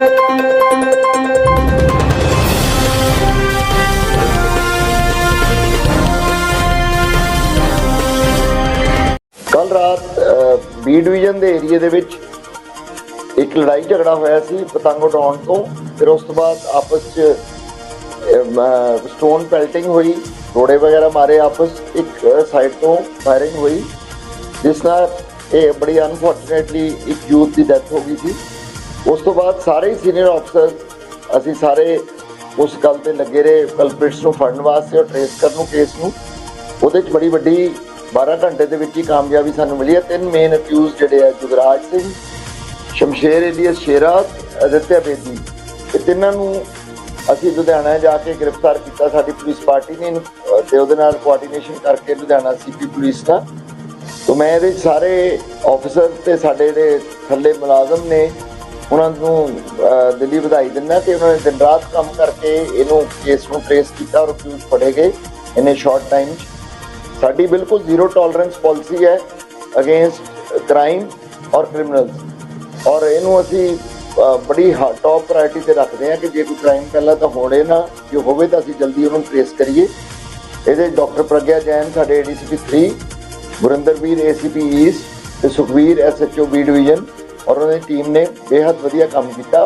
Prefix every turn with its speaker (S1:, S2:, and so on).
S1: ਕੱਲ ਰਾਤ B division ਦੇ ਏਰੀਆ ਦੇ ਵਿੱਚ ਇੱਕ ਲੜਾਈ ਝਗੜਾ ਹੋਇਆ ਸੀ ਪਤੰਗ ਉਡਾਉਣ ਤੋਂ। ਫਿਰ ਉਸ ਤੋਂ ਬਾਅਦ ਆਪਸ 'ਚ ਸਟੋਨ ਪੈਲਟਿੰਗ ਹੋਈ, ਰੋੜੇ ਵਗੈਰਾ ਮਾਰੇ ਆਪਸ, ਇੱਕ ਸਾਈਡ ਤੋਂ ਫਾਇਰਿੰਗ ਹੋਈ, ਜਿਸ ਨਾਲ ਇਹ ਬੜੀ ਅਨਫੋਰਚੂਨੇਟਲੀ ਇੱਕ ਯੂਥ ਦੀ ਡੈਥ ਹੋ ਗਈ ਸੀ। ਉਸ ਤੋਂ ਬਾਅਦ ਸਾਰੇ ਸੀਨੀਅਰ ਅਫਸਰ ਅਸੀਂ ਸਾਰੇ ਉਸ ਗੱਲ ਤੇ ਲੱਗੇ ਰਹੇ ਕਲਪ੍ਰਿਟਸ ਨੂੰ ਫੜਨ ਵਾਸਤੇ ਔਰ ਟ੍ਰੇਸ ਕਰਨ ਨੂੰ ਕੇਸ ਨੂੰ। ਉਹਦੇ 'ਚ ਬੜੀ ਵੱਡੀ 12 ਘੰਟੇ ਦੇ ਵਿੱਚ ਹੀ ਕਾਮਯਾਬੀ ਸਾਨੂੰ ਮਿਲੀ ਹੈ। ਤਿੰਨ ਮੇਨ ਅਕਿਊਜ਼ ਜਿਹੜੇ ਆ ਜੁਗਰਾਜ ਸਿੰਘ ਸ਼ਮਸ਼ੇਰ ਏਲੀਅਸ ਸ਼ੇਰਾ ਅਦਿੱਤਿਆ ਬੇਦੀ। ਇਹ ਤਿੰਨਾਂ ਨੂੰ ਅਸੀਂ ਲੁਧਿਆਣਾ ਜਾ ਕੇ ਗ੍ਰਿਫਤਾਰ ਕੀਤਾ। ਸਾਡੀ ਪੁਲਿਸ ਪਾਰਟੀ ਨੇ ਇਹਨੂੰ, ਤੇ ਉਹਦੇ ਨਾਲ ਕੋਆਰਡੀਨੇਸ਼ਨ ਕਰਕੇ ਲੁਧਿਆਣਾ ਸੀਪੀ ਪੁਲਿਸ ਦਾ। ਤੋਂ ਮੈਂ ਇਹਦੇ ਸਾਰੇ ਆਫੀਸਰ ਤੇ ਸਾਡੇ ਜਿਹੜੇ ਥੱਲੇ ਮੁਲਾਜ਼ਮ ਨੇ ਉਹਨਾਂ ਨੂੰ ਦਿੱਲੀ ਵਧਾਈ ਦਿੰਦਾ ਕਿ ਉਹਨਾਂ ਨੇ ਦਿਨ ਰਾਤ ਕੰਮ ਕਰਕੇ ਇਹਨੂੰ ਕੇਸ ਨੂੰ ਟ੍ਰੇਸ ਕੀਤਾ ਔਰ ਅਕਿਊਜ਼ ਫੜੇ ਗਏ ਇਨੇ ਸ਼ਾਰਟ ਟਾਈਮ 'ਚ। ਸਾਡੀ ਬਿਲਕੁਲ ਜ਼ੀਰੋ ਟੋਲਰੈਂਸ ਪਾਲਿਸੀ ਹੈ ਅਗੇਂਸਟ ਕ੍ਰਾਈਮ ਔਰ ਕ੍ਰਿਮੀਨਲਸ ਔਰ ਇਹਨੂੰ ਅਸੀਂ ਅ, ਬੜੀ ਟੌਪ ਪ੍ਰਾਇੋਰਟੀ ਤੇ ਰੱਖਦੇ ਹਾਂ ਕਿ ਜੇ ਕੋਈ ਕ੍ਰਾਈਮ ਪਹਿਲਾਂ ਤਾਂ ਹੋਣੇ ਨਾ ਜੇ ਹੋਵੇ ਤਾਂ ਅਸੀਂ ਜਲਦੀ ਉਹਨੂੰ ਟ੍ਰੇਸ ਕਰੀਏ। ਇਹਦੇ ਡਾਕਟਰ ਪ੍ਰਗਿਆ ਜੈਨ ਸਾਡੇ ਏਡੀਸੀਪੀ 3 ਗੁਰਿੰਦਰਵੀਰ ਏਸੀਪੀ ਈਸਟ ਤੇ ਸੁਖਵੀਰ ਐਸਐਚਓ ਬੀ ਡਿਵੀਜ਼ਨ ਔਰ ਉਹਨਾਂ ਦੀ ਟੀਮ ਨੇ ਬੇहद ਵਧੀਆ ਕੰਮ ਕੀਤਾ।